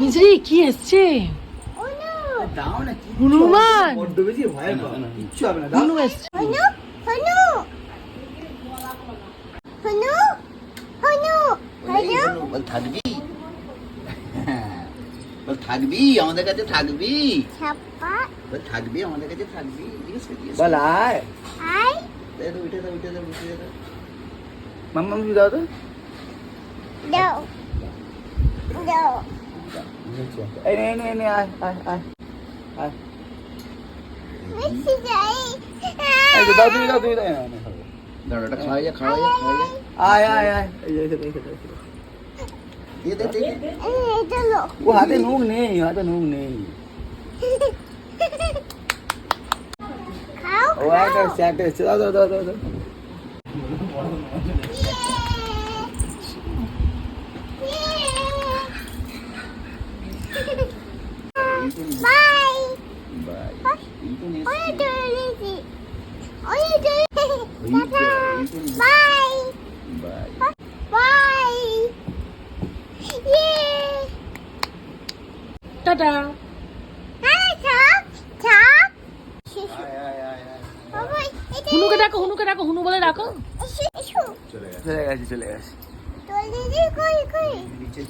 Misery কি এসছে? দাও হনুমান। থাকবি হ্যাঁ, বল থাকবি? আমাদের কাছে থাকবি। বল থাকবি আমাদের কাছে থাকবি। বল আয়। আই দে তো উঠে দাও উঠে দাও উঠে দাও। মাম্মা দাও তো। দাও। দাও। kìa Ê nè nè nè ai ai ai ai ai từ đâu từ đâu từ đây nè Đâu rồi nó khơi á khơi á khơi á Ai ai ai Ê thử đi thử đi Tiếp tiếp tiếp Ủa hả tên hôn nè hả tên hôn nè Ủa ai tên xe tên sữa rồi rồi rồi rồi bye bye ওই চলেছি ওই চলেছি tata. Bye bye bye ইয়ে tata হুনুকে ডাকো হুনুকে ডাকো হুনু বলে ডাকো। চলে গেছে চলে গেছে। চলে কই কই? নিচে